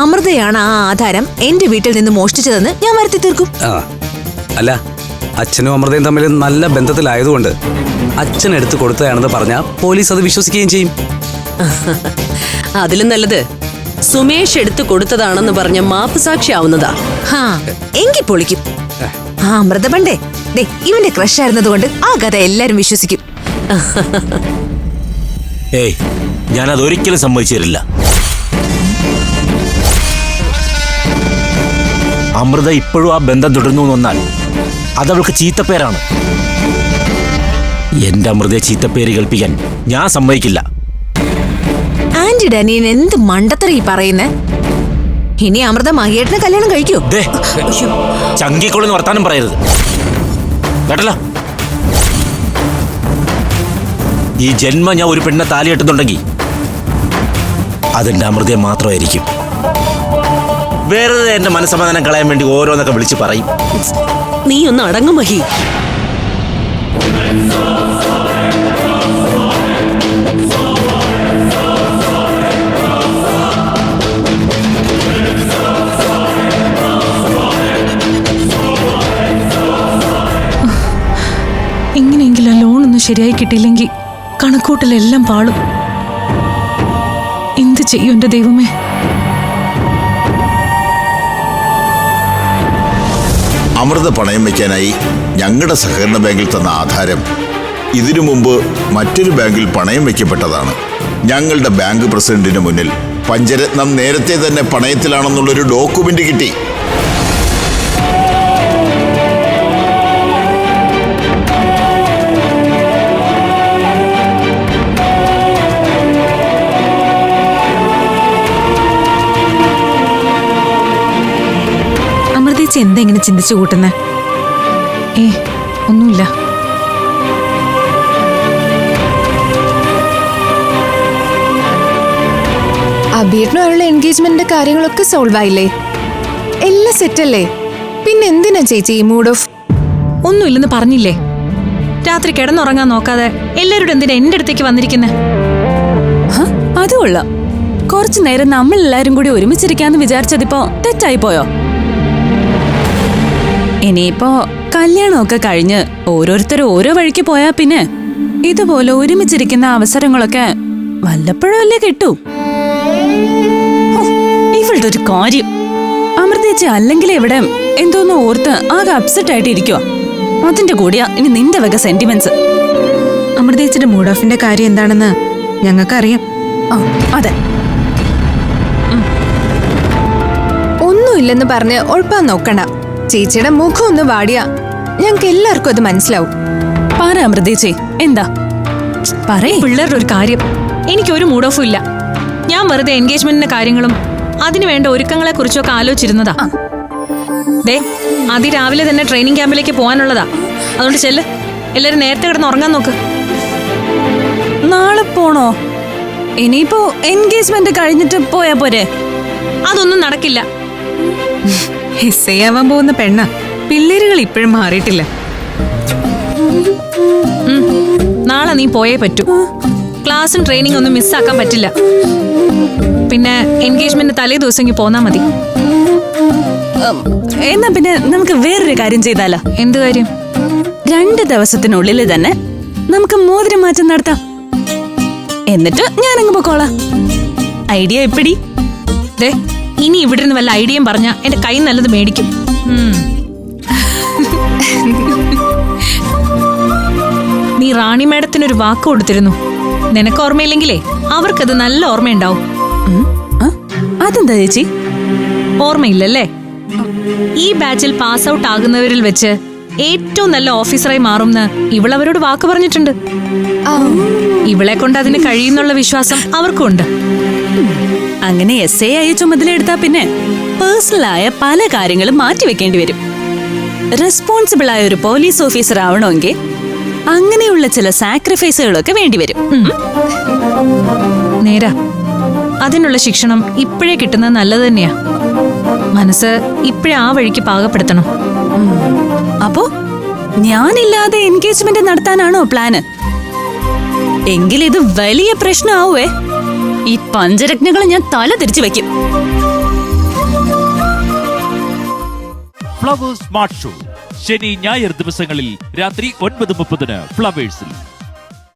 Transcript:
അമൃതയാണ് ആ ആധാരം എന്റെ വീട്ടിൽ നിന്ന് മോഷ്ടിച്ചതെന്ന് ഞാൻ വരുത്തി തീർക്കും. ആ അല്ല അച്ഛനും അമൃതയും തമ്മിൽ നല്ല ബന്ധത്തിലായതുകൊണ്ട് അച്ഛൻ എടുത്തു കൊടുത്തതാണെന്ന് പറഞ്ഞാൽ പോലീസ് അത് വിശ്വസിക്കുകയും ചെയ്യും. അതിലും നല്ലത്. സുമേഷ് എടുത്തു കൊടുത്തതാണെന്ന് പറഞ്ഞ മാപ്പ് സാക്ഷിയാവുന്നതാ ഹാ എങ്കി പൊളിക്കും. ആ അമൃത പണ്ടേ. ദേ ഇവന്റെ ക്രഷ് ആയിരുന്നതുകൊണ്ട് ആ കഥ എല്ലാരും വിശ്വസിക്കും. ഏയ് ഞാനത് ഒരിക്കലും സമ്മതിച്ചു തരില്ല അമൃത ഇപ്പോഴും ആ ബന്ധം തുടരുന്നു എന്ന് വന്നാൽ അതവൾക്ക് ചീത്തപ്പേരാണ്. എന്റെ അമൃതയെ ചീത്തപ്പേര് കേൾപ്പിക്കാൻ ഞാൻ സമ്മതിക്കില്ല. ആന്റി ഡനിയൻ എന്ത് മണ്ടത്തര ഈ പറയുന്നേ? ഇനി അമൃത മഹിയേട്ടനെ കല്യാണം കഴിക്കൂ? ദേ ചങ്കിക്കൊള്ളുന്ന വർത്താനം പറയരുത്. കേട്ടല്ലോ? ഈ ജന്മ ഞാൻ ഒരു പെണ്ണെ താലി കെട്ടുന്നുണ്ടെങ്കിൽ അതെന്റെ അമൃതയെ മാത്രമായിരിക്കും. വെറുതെ എന്റെ മനസ്സമാധാനം കളയാൻ വേണ്ടി ഓരോന്നൊക്കെ വിളിച്ച് പറയും. നീ ഒന്ന് അടങ്ങും മഹി. ഇങ്ങനെയെങ്കിലും ലോണൊന്നും ലോൺ ഒന്ന് ശരിയായി കിട്ടിയില്ലെങ്കിൽ കണക്കൂട്ടലെല്ലാം പാളും. എന്ത് ചെയ്യും എന്റെ ദൈവമേ? അമൃത പണയം വയ്ക്കാനായി ഞങ്ങളുടെ സഹകരണ ബാങ്കിൽ തന്ന ആധാരം ഇതിനു മുമ്പ് മറ്റൊരു ബാങ്കിൽ പണയം വയ്ക്കപ്പെട്ടതാണ്. ഞങ്ങളുടെ ബാങ്ക് പ്രസിഡന്റിന് മുന്നിൽ പഞ്ചരത്നം നേരത്തെ തന്നെ പണയത്തിലാണെന്നുള്ളൊരു ഡോക്യുമെന്റ് കിട്ടി. അമൃതേച്ചി എന്താ ഇങ്ങനെ ചിന്തിച്ചു കൂട്ടുന്നേ? ഏ ഒന്നുമില്ല. അബീറിനുള്ള എൻഗേജ്മെന്റിന്റെ കാര്യങ്ങളൊക്കെ സോൾവ് ആയില്ലേ? എല്ലാം സെറ്റല്ലേ പിന്നെ എന്തിനാ ചേച്ചി ഈ മൂഡ് ഓഫ് ഒന്നുമില്ലെന്ന് പറഞ്ഞില്ലേ? രാത്രി കിടന്നുറങ്ങാൻ നോക്കാതെ എല്ലാവരോടും എന്തിനാ എന്റെ അടുത്തേക്ക് വന്നിരിക്കുന്നേ? അത് കൊള്ളാം. കുറച്ചു നേരം നമ്മൾ എല്ലാരും കൂടി ഒരുമിച്ചിരിക്കാന്ന് വിചാരിച്ചതിപ്പോ തെറ്റായി പോയോ ഇനിയിപ്പോ കല്യാണമൊക്കെ കഴിഞ്ഞ് ഓരോരുത്തർ ഓരോ വഴിക്ക് പോയാ പിന്നെ ഇതുപോലെ ഒരുമിച്ചിരിക്കുന്ന അവസരങ്ങളൊക്കെ വല്ലപ്പോഴും അല്ലേ കിട്ടൂ ഇവളുടെ ഒരു കാര്യം. അമൃതേച്ചി അല്ലെങ്കിൽ ഇവിടെ എന്തോന്ന് ഓർത്ത് ആകെ അപ്സെറ്റ് ആയിട്ട് ഇരിക്കുക അതിന്റെ കൂടിയാ ഇനി നിന്റെ വക സെന്റിമെന്റ്സ് അമൃതേച്ചിന്റെ മൂഡ് ഓഫിന്റെ കാര്യം എന്താണെന്ന് ഞങ്ങൾക്കറിയാം. ആ അതെ. ഒന്നുമില്ലെന്ന് പറഞ്ഞ് ഉഴപ്പാൻ നോക്കണ്ട. ചേച്ചിയുടെ മുഖം ഒന്ന് വാടിയാ. ഞങ്ങൾക്ക് എല്ലാവർക്കും അത് മനസ്സിലാവും. പറ അമൃതേച്ചേ എന്താ? പറയേ. പിള്ളേരുടെ ഒരു കാര്യം. എനിക്കൊരു മൂഡ് ഓഫും ഇല്ല. ഞാൻ വെറുതെ എൻഗേജ്മെന്റിന്റെ കാര്യങ്ങളും അതിനു വേണ്ട ഒരുക്കങ്ങളെ കുറിച്ചൊക്കെ ആലോചിച്ചിരുന്നതാ. ദേ അതിരാവിലെ തന്നെ ട്രെയിനിങ് ക്യാമ്പിലേക്ക് പോകാനുള്ളതാ. അതുകൊണ്ട് ചെല്ല്. എല്ലാരും നേരത്തെ കിടന്ന് ഉറങ്ങാൻ നോക്ക്. നാളെ പോണോ? ഇനിയിപ്പോ എൻഗേജ്മെന്റ് കഴിഞ്ഞിട്ട് പോയാ പോരെ? അതൊന്നും നടക്കില്ല. എസ് ആവാൻ പോകുന്ന പെണ്ണ. പിള്ളേരുകൾ ഇപ്പോഴും മാറിയിട്ടില്ല. നാളെ നീ പോയേ പറ്റൂ. ക്ലാസ്സും ട്രെയിനിങ് ഒന്നും മിസ്സാക്കാൻ പറ്റില്ല. പിന്നെ എൻഗേജ്മെന്റ് തലേ ദിവസം ഇങ്ങ് പോന്നാ മതി. എന്നാ പിന്നെ നമുക്ക് വേറൊരു കാര്യം ചെയ്താലോ? എന്ത് കാര്യം? രണ്ട് ദിവസത്തിനുള്ളിൽ തന്നെ നമുക്ക് മോതിരം മാറ്റം നടത്താം. എന്നിട്ട് ഞാനങ്ങ് പൊക്കോളാം. ഐഡിയ എപ്പിടി? ദേ ഇനി ഇവിടെ നിന്ന് വല്ല ഐഡിയയും പറഞ്ഞ എന്റെ കൈ നല്ലത് മേടിക്കും. നീ റാണി മേഡത്തിനൊരു വാക്ക് കൊടുത്തിരുന്നു. നിനക്ക് ഓർമ്മയില്ലെങ്കിലേ അവർക്കത് നല്ല ഓർമ്മയുണ്ടാവും. അതെന്താ ചേച്ചി? ഓർമ്മയില്ലല്ലേ? ഈ ബാച്ചിൽ പാസ് ഔട്ട് ആകുന്നവരിൽ വെച്ച് ഏറ്റവും നല്ല ഓഫീസറായി മാറുമെന്ന് ഇവളവരോട് വാക്ക് പറഞ്ഞിട്ടുണ്ട്. ഇവളെ കൊണ്ട് അതിന് കഴിയുന്നുള്ള വിശ്വാസം അവർക്കും ഉണ്ട് അങ്ങനെ എസ് എ ചുമതല ചുമതലയെടുത്താ പിന്നെ പേഴ്സണലായ പല കാര്യങ്ങളും മാറ്റിവെക്കേണ്ടി വരും. റെസ്പോൺസിബിൾ ആയ ഒരു പോലീസ് ഓഫീസർ ആവണമെങ്കിൽ അങ്ങനെയുള്ള ചില സാക്രിഫൈസുകളൊക്കെ വേണ്ടിവരും വരും. നേരാ. അതിനുള്ള ശിക്ഷണം ഇപ്പോഴേ കിട്ടുന്നത് നല്ലത് തന്നെയാ. മനസ്സ് ഇപ്പോഴേ ആ വഴിക്ക് പാകപ്പെടുത്തണം. അപ്പോ ഞാനില്ലാതെ എൻഗേജ്മെന്റ് നടത്താനാണോ പ്ലാന് എങ്കിൽ ഇത് വലിയ പ്രശ്നമാവേ ഈ പഞ്ചരത്നങ്ങൾ ഞാൻ തല തിരിച്ചു വെക്കും. Flowers smart show. ശനി ഞായർ ദിവസങ്ങളിൽ രാത്രി ഒൻപത് മുപ്പതിന് ഫ്ലവേഴ്സിൽ.